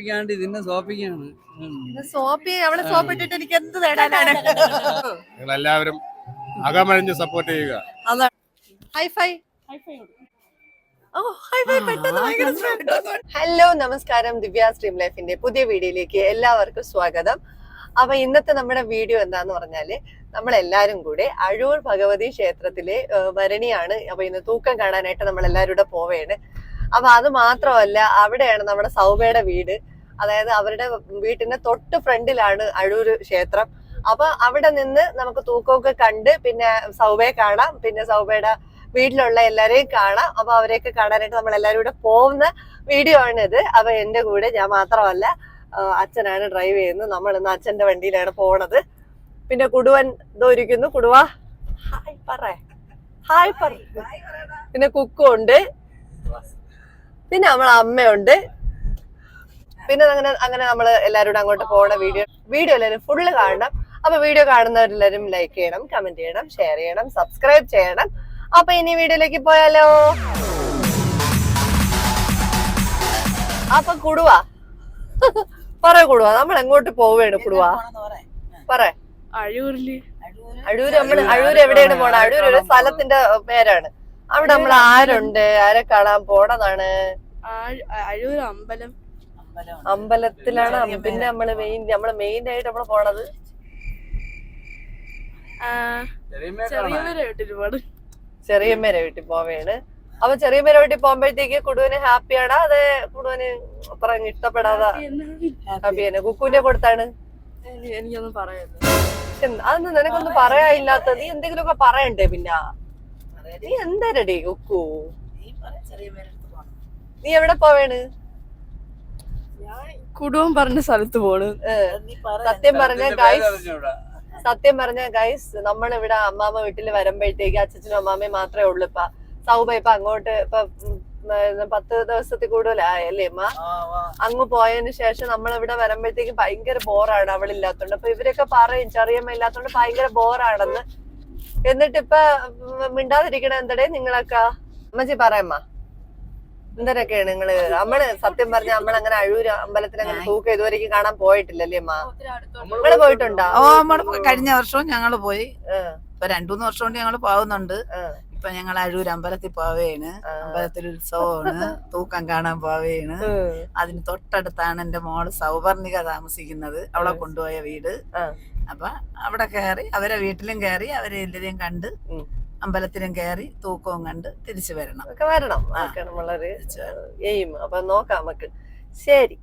സോപ്പിക്കാണ്ട് ഇതിന്റെ സോപ്പിക്കാണ്. സോപ്പ് അവളെ സോപ്പ് ഇട്ടിട്ട് എനിക്ക് എന്ത് നേടാനാണ് നിങ്ങളെല്ലാവരും അകമഴിഞ്ഞ് സപ്പോർട്ട് ചെയ്യുക. ഹൈഫൈ ഹലോ നമസ്കാരം. ദിവ്യ സ്ട്രീം ലൈഫിന്റെ പുതിയ വീഡിയോയിലേക്ക് എല്ലാവർക്കും സ്വാഗതം. അപ്പൊ ഇന്നത്തെ നമ്മുടെ വീഡിയോ എന്താന്ന് പറഞ്ഞാൽ നമ്മൾ എല്ലാരും കൂടെ അഴൂർ ഭഗവതി ക്ഷേത്രത്തിലെ വരണിയാണ് ഭരണിയാണ്. അപ്പൊ ഇന്ന് തൂക്കം കാണാനായിട്ട് നമ്മൾ എല്ലാവരും കൂടെ പോവേണ്. അപ്പൊ അത് മാത്രമല്ല അവിടെയാണ് നമ്മുടെ സൗബയുടെ വീട്. അതായത് അവരുടെ വീട്ടിന്റെ തൊട്ട് ഫ്രണ്ടിലാണ് അഴൂര് ക്ഷേത്രം. അപ്പൊ അവിടെ നിന്ന് നമുക്ക് തൂക്കമൊക്കെ കണ്ട് പിന്നെ സൗബയെ കാണാം. പിന്നെ സൗബയുടെ വീട്ടിലുള്ള എല്ലാരെയും കാണാം. അപ്പൊ അവരെയൊക്കെ കാണാനായിട്ട് നമ്മൾ എല്ലാവരും കൂടെ പോകുന്ന വീഡിയോ ആണ് ഇത് അപ്പൊ എന്റെ കൂടെ ഞാൻ മാത്രമല്ല അച്ഛനാണ് ഡ്രൈവ് ചെയ്യുന്നത്. നമ്മൾ ഇന്ന് അച്ഛന്റെ വണ്ടിയിലാണ് പോണത്. പിന്നെ കുടുവൻ ദോരിക്കുന്നു കുടുവ ഹായ് പറ. ഹായ് പറ. പിന്നെ കുക്കുണ്ട് പിന്നെ നമ്മളെ അമ്മയുണ്ട്. പിന്നെ അങ്ങനെ അങ്ങനെ നമ്മൾ എല്ലാവരും കൂടെ അങ്ങോട്ട് പോകണ വീഡിയോ വീഡിയോ എല്ലാവരും ഫുള്ള് കാണണം. അപ്പൊ വീഡിയോ കാണുന്നവരെല്ലാവരും ലൈക്ക് ചെയ്യണം കമന്റ് ചെയ്യണം ഷെയർ ചെയ്യണം സബ്സ്ക്രൈബ് ചെയ്യണം. അപ്പൊ ഇനി വീഡിയോയിലേക്ക് പോയാലോ? അപ്പൊ കുടുവ. പറ കുടുവ നമ്മൾ എങ്ങോട്ട് പോവേണ് കുടുവ? പറ. അഴൂരിൽ. അഴൂര് നമ്മൾ അഴൂര് എവിടെയാണ് പോണ? അഴൂര് ഒരു സ്ഥലത്തിന്റെ പേരാണ്. അവിടെ നമ്മൾ ആരുണ്ട്? ആരെ കാണാൻ പോണതാണ്? അഴൂർ അമ്പലം. അമ്പലത്തിലാണ് പിന്നെ നമ്മൾ മെയിൻ നമ്മൾ മെയിൻ ആയിട്ട് നമ്മൾ പോണത്? ചെറിയമ്മേരെ വീട്ടിൽ പോവേണ്. അപ്പൊ ചെറിയമ്മേരെ വീട്ടിൽ പോകുമ്പോഴത്തേക്ക് കുടുവിന് ഹാപ്പിയാണോ? അതെ കുടുവിന് അത്ര ഇഷ്ടപ്പെടാതാ ഹാപ്പിയാണ് കുക്കുവിന്റെ കൊടുത്താണ്? എനി- എനിക്കൊന്നും പറയാനില്ല. എന്ത്- അതൊന്നും നിനക്കൊന്നും പറയാനില്ലാത്ത നീ എന്തെങ്കിലുമൊക്കെ പറയണ്ടേ പിന്നെ? നീ റെഡി കുക്കു? നീ എവിടെ പോവേണ്? കുടുംബം പറഞ്ഞ സ്ഥലത്ത് പോണ്. സത്യം പറഞ്ഞ ഗൈസ്. സത്യം പറഞ്ഞ ഗൈസ് നമ്മളിവിടെ അമ്മാമ്മ വീട്ടിൽ വരുമ്പോഴത്തേക്ക് അച്ഛനും അമ്മാമ്മയും മാത്രമേ ഉള്ളൂ ഇപ്പൊ. സൗബ ഇപ്പൊ അങ്ങോട്ട് ഇപ്പൊ പത്ത് ദിവസത്തിൽ കൂടുതലായല്ലേ അമ്മ അങ്ങ് പോയതിന് ശേഷം നമ്മളിവിടെ വരുമ്പോഴത്തേക്ക് ഭയങ്കര ബോറാണ് അവളില്ലാത്തോണ്ട്. അപ്പൊ ഇവരൊക്കെ പറയും ചെറിയമ്മ ഇല്ലാത്തോണ്ട് ഭയങ്കര ബോറാണെന്ന്. എന്നിട്ട് ഇപ്പൊ ഉം, മിണ്ടാതിരിക്കണ എന്തടേ നിങ്ങളൊക്കെ? അമ്മച്ചി പറയമ്മ എന്തരൊക്കെയാണ് നിങ്ങൾ? നമ്മൾ സത്യം പറഞ്ഞ നമ്മളങ്ങനെ അഴൂര് അമ്പലത്തിൽ അങ്ങനെ തൂക്കം ഇതുവരെയ്ക്കും കാണാൻ പോയിട്ടില്ലല്ലേ അമ്മ? നിങ്ങൾ പോയിട്ടുണ്ടോ? ഓ കഴിഞ്ഞ വർഷവും ഞങ്ങൾ പോയി. ഇപ്പൊ രണ്ടുമൂന്ന് വർഷം കൊണ്ട് ഞങ്ങൾ പോകുന്നുണ്ട് ഇപ്പൊ ഞങ്ങൾ അഴൂർ അമ്പലത്തിൽ പോവേണ്. അമ്പലത്തിൽ ഉത്സവമാണ്. തൂക്കം കാണാൻ പോവേണ്. അതിന് തൊട്ടടുത്താണ് എന്റെ മോൾ സൗവർണിക താമസിക്കുന്നത്. അവളെ കൊണ്ടുപോയ വീട്. അപ്പൊ അവിടെ കയറി അവരെ വീട്ടിലും കയറി അവരെ എല്ലാരെയും കണ്ട്. അമ്പലത്തിലും കയറി തൂക്കവും കണ്ട് തിരിച്ചു വരണം. ഒക്കെ വരണം. ആ. അതൊക്കെ നമ്മളൊരു എയിം അപ്പൊ നോക്കാം നമുക്ക്. ശരി.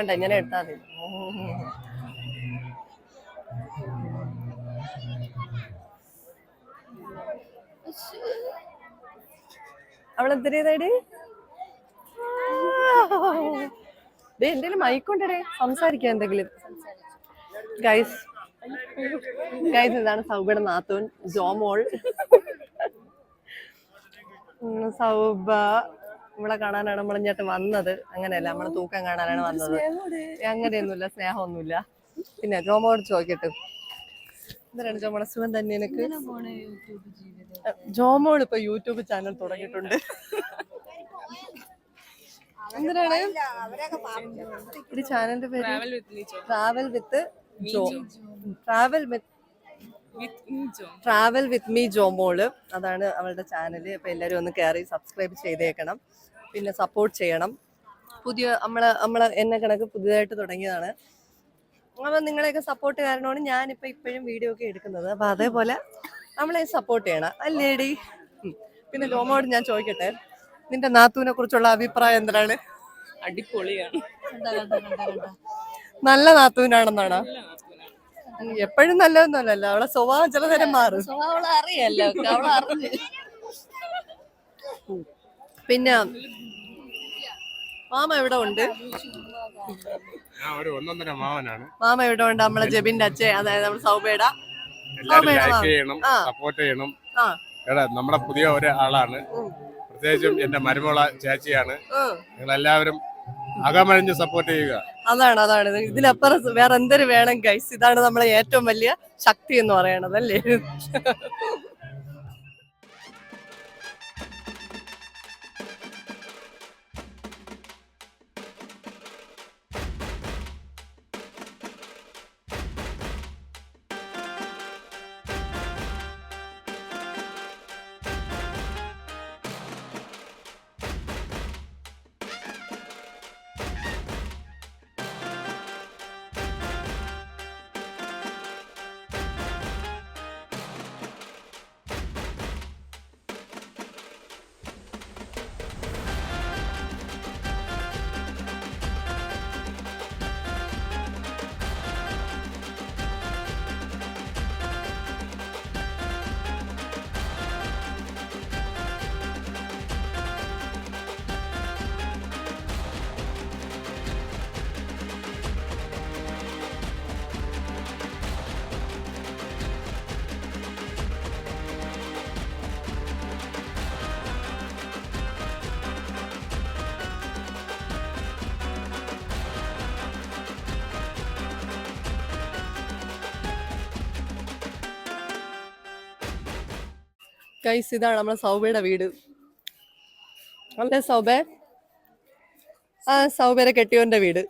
വേണ്ട ഇങ്ങനെ എടുത്താൽ മതി. അവളെന്തിനേതാടി എന്തെങ്കിലും മൈക്കൊണ്ടേ സംസാരിക്കാം എന്തെങ്കിലും. ഗൈസ് ഗൈസ് ഇതാണ് സൗബയുടെ നാത്തൂൻ ജോമോൾ. സൗബ. നമ്മളെ കാണാനാണ് നമ്മൾ ഇങ്ങോട്ട് വന്നത്. അങ്ങനെയല്ല നമ്മളെ തൂക്കം കാണാനാണ് വന്നത്. അങ്ങനെയൊന്നുമില്ല സ്നേഹമൊന്നുമില്ല. പിന്നെ ജോമോട് ചോദിക്കട്ടെ. എന്താണ് ജോമോളെ സുഖം തന്നെ എനിക്ക് ജോമോൾ ഇപ്പൊ യൂട്യൂബ് ചാനൽ തുടങ്ങിയിട്ടുണ്ട്. എന്തിനാണ്? ഒരു ചാനലിന്റെ പേര് travel with Jo travel with travel with me Jomol. അതാണ് അവളുടെ ചാനൽ. അപ്പൊ എല്ലാവരും ഒന്ന് കയറി സബ്സ്ക്രൈബ് ചെയ്തേക്കണം. പിന്നെ സപ്പോർട്ട് ചെയ്യണം. പുതിയ നമ്മളെ നമ്മളെ എന്നെ കണക്ക് പുതിയതായിട്ട് തുടങ്ങിയതാണ്. അപ്പൊ നിങ്ങളെയൊക്കെ സപ്പോർട്ട് കാരണമാണ് ഞാനിപ്പൊ ഇപ്പോഴും വീഡിയോ ഒക്കെ എടുക്കുന്നത്. അപ്പൊ അതേപോലെ നമ്മളെ സപ്പോർട്ട് ചെയ്യണം. അല്ലേടി? പിന്നെ ലോമോട് ഞാൻ ചോദിക്കട്ടെ? നിന്റെ നാത്തൂനെ കുറിച്ചുള്ള അഭിപ്രായം എന്താണ്? അടിപൊളിയാണ്. നല്ല നാത്തൂനാണെന്നാണോ? എപ്പോഴും നല്ലതൊന്നുമല്ലല്ലോ. അവളെ സ്വഭാവം ചില നേരം മാറും. അറിയല്ലോ അവളെ അറിഞ്ഞു പിന്നെ മാമ എവിടെ ഉണ്ട്? മാമ എവിടെ ഉണ്ട്? നമ്മളെ ജബിന്റെ അച്ഛൻ അതായത് നമ്മുടെ സൗബേട. സപ്പോർട്ട് ചെയ്യണം എടാ നമ്മുടെ പുതിയ ഒരാളാണ് പ്രത്യേകിച്ചും എന്റെ മരുമോള ചേച്ചിയാണ്. നിങ്ങൾ എല്ലാവരും അകമഴിഞ്ഞ് സപ്പോർട്ട് ചെയ്യുക. അതാണ് അതാണ്. ഇതിലപ്പുറം വേറെ എന്തൊരു വേണം ഗൈസ് ഇതാണ് നമ്മളെ ഏറ്റവും വലിയ ശക്തി എന്ന് പറയണത് അല്ലേ ഗൈസ് ഇതാണ് നമ്മളെ സൗബയുടെ വീട്. അല്ലേ സൗബേ? ആ സൗബേരെ കെട്ടിയോന്റെ വീട്.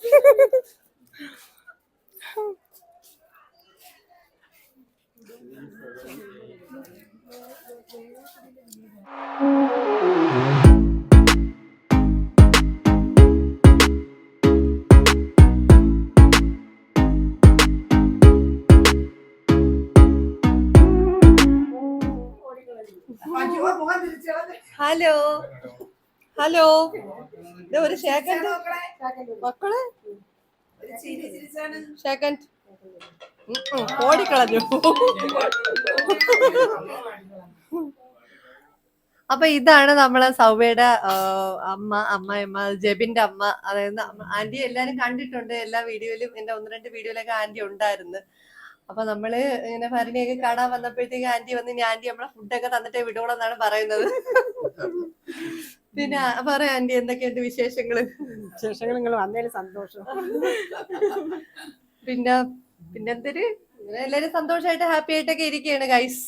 ഹലോ. ഹലോ. ഇത് ഒരു സെക്കൻഡ് മക്കളെ? സെക്കൻഡ് ഓടിക്കളഞ്ഞു. അപ്പൊ ഇതാണ് നമ്മളെ സൗബയുടെ അമ്മ അമ്മയമ്മ ജെബിന്റെ അമ്മ. അതായത് ആന്റി എല്ലാരും കണ്ടിട്ടുണ്ട്. എല്ലാ വീഡിയോയിലും എന്റെ ഒന്ന് രണ്ട് വീഡിയോയിലൊക്കെ ആന്റി ഉണ്ടായിരുന്നു. അപ്പൊ നമ്മൾ ഇങ്ങനെ ഭരണിയൊക്കെ കാണാൻ വന്നപ്പോഴത്തേക്ക് ആന്റി വന്ന് ഇനി ആന്റി നമ്മളെ ഫുഡൊക്കെ തന്നിട്ടേ വിടുകയുള്ളൂ എന്നാണ് പറയുന്നത്. പിന്നെ പറയാ ആന്റി എന്തൊക്കെയുണ്ട് വിശേഷങ്ങൾ? വിശേഷങ്ങൾ നിങ്ങൾ വന്നതിൽ സന്തോഷം. പിന്നെ പിന്നെന്തൊരു? എല്ലാരും സന്തോഷമായിട്ട് ഹാപ്പി ആയിട്ടൊക്കെ ഇരിക്കുകയാണ് ഗൈസ്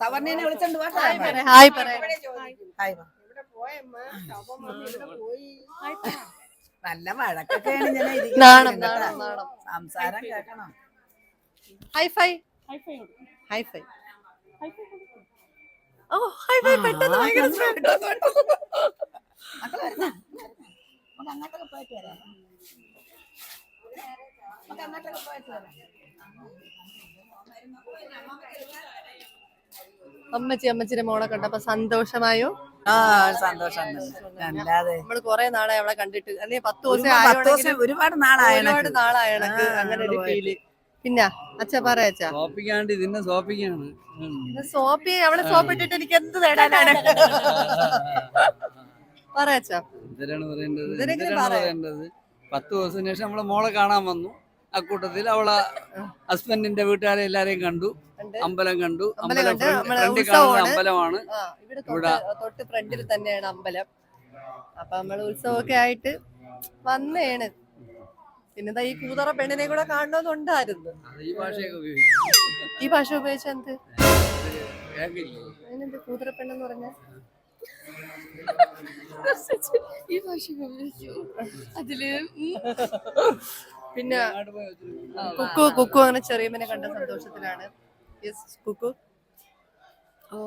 സവർണേനെ വിളിച്ചോണ്ട് വാ ഹായ് ഹായ് പറ. ഹായ്. വാ. നല്ല വഴക്കൊക്കെയാണ് ഇങ്ങനെ ഇരിക്കുന്നത്. സംസാരം കേൾക്കണം. High five. High five oh high five. പെട്ടെന്ന് ഭയങ്കര അങ്ങോട്ടൊക്കെ പോയിട്ട് വരാം. അങ്ങോട്ടൊക്കെ പോയിട്ട് വരാം. അമ്മച്ചി അമ്മച്ചിന്റെ മോളെ കണ്ടപ്പോ സന്തോഷമായോ ആ സന്തോഷം. അല്ലാതെ നമ്മൾ കൊറേ നാളെ അവളെ കണ്ടിട്ട് അല്ലെങ്കിൽ പത്ത് ദിവസം പത്ത് ദിവസം ഒരുപാട് നാളായ ഒരുപാട് നാളായ അങ്ങനെ ഒരു ഫീൽ പിന്നെ അച്ഛ പറയാ സോപ്പിക്കാണ്ട് ഇതിന്നെ സോപ്പിക്കാണ്. സോപ്പി അവളെ സോപ്പ് ഇട്ടിട്ട് എനിക്ക് എന്ത് നേടാനാണ് പറയാ എന്തിനാണ് പറയേണ്ടത് പത്ത് ദിവസത്തിന് ശേഷം നമ്മളെ മോളെ കാണാൻ വന്നു അക്കൂട്ടത്തിൽ അവളെ ഹസ്ബൻഡിന്റെ വീട്ടുകാരെ എല്ലാരെയും കണ്ടു. അമ്പലം കണ്ടു. അമ്പലം അമ്പലമാണ്. ഇവിടെ തൊട്ട് ഫ്രണ്ടിൽ തന്നെയാണ് അമ്പലം. അപ്പൊ നമ്മൾ ഉത്സവമൊക്കെ ആയിട്ട് വന്നേണ്. പിന്നെ ഈ കൂതറ പെണ്ണിനെ കൂടെ കാണണമെന്നുണ്ടായിരുന്നു ഈ ഭാഷ ഉപയോഗിച്ച എന്ത്? അതിനെന്ത് കൂതറ പെണ്ണെന്ന് പറഞ്ഞ? ഈ ഭാഷ അതിൽ പിന്നെ കുക്കു കുക്കു അങ്ങനെ ചെറിയമ്മനെ കണ്ട സന്തോഷത്തിലാണ്. യെസ് കുക്കു ഓ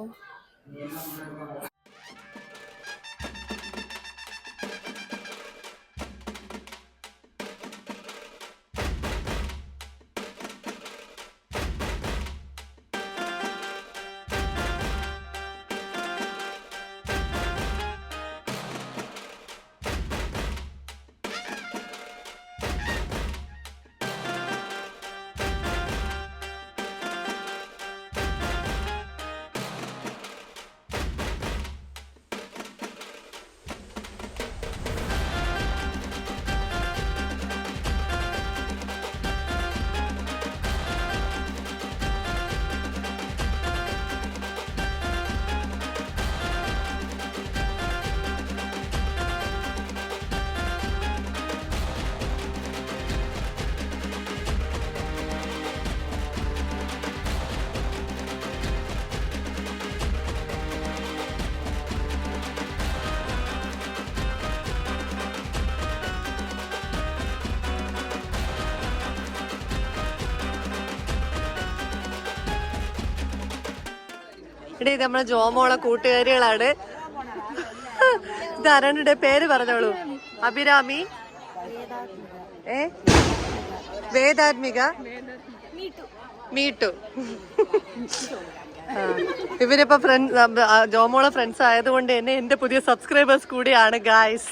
ഇത് നമ്മളെ ജോമോളെ കൂട്ടുകാരികളാണ്. ഇതാരാണ് പേര് പറഞ്ഞോളൂ. അഭിരാമി. ഏ? വേദാത്മിക. മീട്ടു. ഇവരിപ്പോ ഫ്രണ്ട് ജോമോളെ ഫ്രണ്ട്സ് ആയതുകൊണ്ട് തന്നെ എന്റെ പുതിയ സബ്സ്ക്രൈബേഴ്സ് കൂടിയാണ് ഗായ്സ്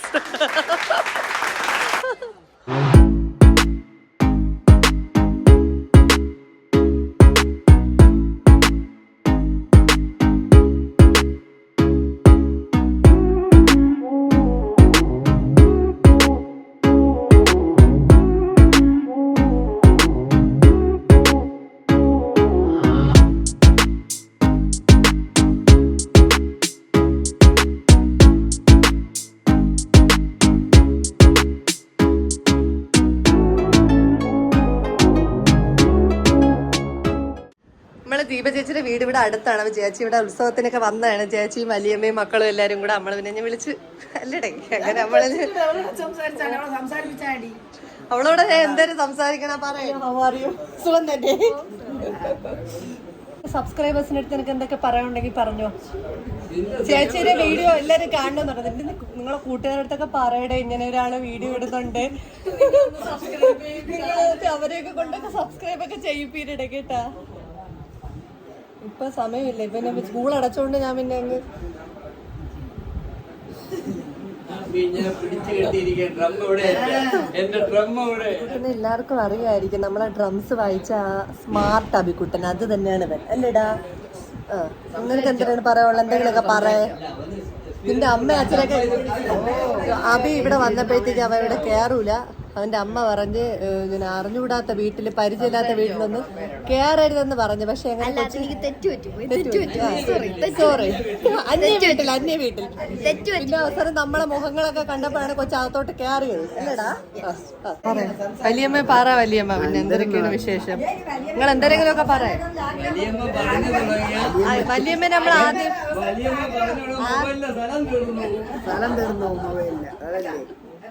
നമ്മളെ ദീപ ചേച്ചിയുടെ വീട് ഇവിടെ അടുത്താണ്. അപ്പൊ ചേച്ചി ഇവിടെ ഉത്സവത്തിനൊക്കെ വന്നതാണ്. ചേച്ചിയും വലിയമ്മയും മക്കളും എല്ലാരും കൂടെ നമ്മൾ പിന്നെ ഞാൻ വിളിച്ച് അല്ലടേ അങ്ങനെ നമ്മൾ അവളോട് ഞാൻ എന്തായാലും സംസാരിക്കണ പറയാം സുഖം തന്നെ. സബ്സ്ക്രൈബേഴ്സിന് അടുത്ത് എനിക്ക് എന്തൊക്കെ പറയാനുണ്ടെങ്കിൽ പറഞ്ഞോ. ചേച്ചിയുടെ വീഡിയോ എല്ലാരും കാണണമെന്നുണ്ട് എന്നിട്ട് നിങ്ങളെ കൂട്ടുകാരടുത്തൊക്കെ പറയടേ ഇങ്ങനെ ഒരാൾ വീഡിയോ ഇടുന്നുണ്ട്. അവരെയൊക്കെ കൊണ്ടൊക്കെ സബ്സ്ക്രൈബ് ഒക്കെ ചെയ്യിപ്പിരുടെ കേട്ടാ. ഇപ്പൊ സമയമില്ല. ഇപ്പൊ എന്നെ സ്കൂൾ അടച്ചോണ്ട് ഞാൻ പിന്നെ അങ്ങ് പിന്നെ എല്ലാവർക്കും അറിയായിരിക്കും. നമ്മളെ ഡ്രംസ് വായിച്ച ആ സ്മാർട്ട് അഭിക്കുട്ടൻ അത് തന്നെയാണ് ഇവൻ. അല്ലേടാ? നിങ്ങൾക്ക് എന്തിനാണ് പറയാനുള്ളത്? എന്തെങ്കിലുമൊക്കെ പറയേ. നിന്റെ അമ്മ അച്ഛനൊക്കെ അഭി ഇവിടെ വന്നപ്പോഴത്തേക്ക് അവ ഇവിടെ കയറൂല അവന്റെ അമ്മ പറഞ്ഞ് അറിഞ്ഞുകൂടാത്ത വീട്ടിൽ പരിചയമില്ലാത്ത വീട്ടിലൊന്നും കയറരുതെന്ന് പറഞ്ഞു. പക്ഷെ സോറി അന്യ വീട്ടിൽ അന്യ വീട്ടിൽ. പിന്നെ അവസരം നമ്മളെ മുഖങ്ങളൊക്കെ കണ്ടപ്പോഴാണ് കൊച്ചകത്തോട്ട് കേറിയത്. അല്ലേടാ. വലിയമ്മ പറ വലിയമ്മ. പിന്നെ എന്തൊക്കെയാണ് വിശേഷം? നിങ്ങൾ എന്തെങ്കിലും ഒക്കെ പറയാം. വലിയമ്മ പറഞ്ഞു തുടങ്ങിയ വലിയമ്മ നമ്മൾ ആദ്യം സ്ഥലം തീർന്നു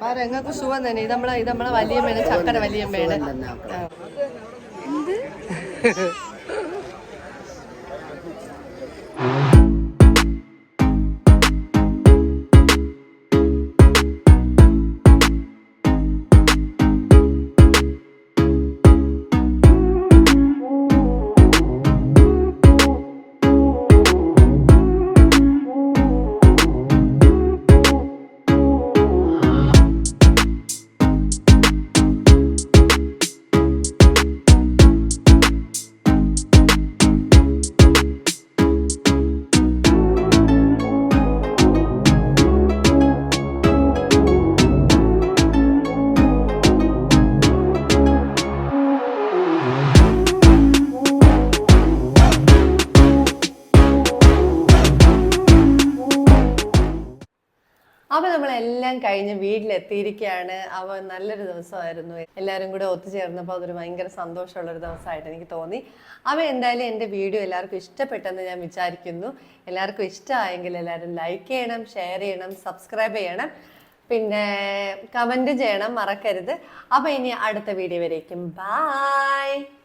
പറ സുഖം തന്നെ. ഇത് നമ്മളെ ഇത് നമ്മളെ വലിയമ്മയാണ് ചക്കര വലിയമ്മയാണ് Yeah. ആ. അപ്പൊ നമ്മളെല്ലാം കഴിഞ്ഞ് വീട്ടിലെത്തിയിരിക്കുകയാണ് അവ നല്ലൊരു ദിവസമായിരുന്നു. എല്ലാവരും കൂടെ ഒത്തുചേർന്നപ്പോൾ അതൊരു ഭയങ്കര സന്തോഷമുള്ള ഒരു ദിവസമായിട്ട് എനിക്ക് തോന്നി. അവ എന്തായാലും എന്റെ വീഡിയോ എല്ലാവർക്കും ഇഷ്ടപ്പെട്ടെന്ന് ഞാൻ വിചാരിക്കുന്നു. എല്ലാവർക്കും ഇഷ്ടമായെങ്കിൽ എല്ലാവരും ലൈക്ക് ചെയ്യണം ഷെയർ ചെയ്യണം സബ്സ്ക്രൈബ് ചെയ്യണം. പിന്നെ കമന്റ് ചെയ്യണം മറക്കരുത്. അപ്പോൾ ഇനി അടുത്ത വീഡിയോ വരേക്കും. ബായ്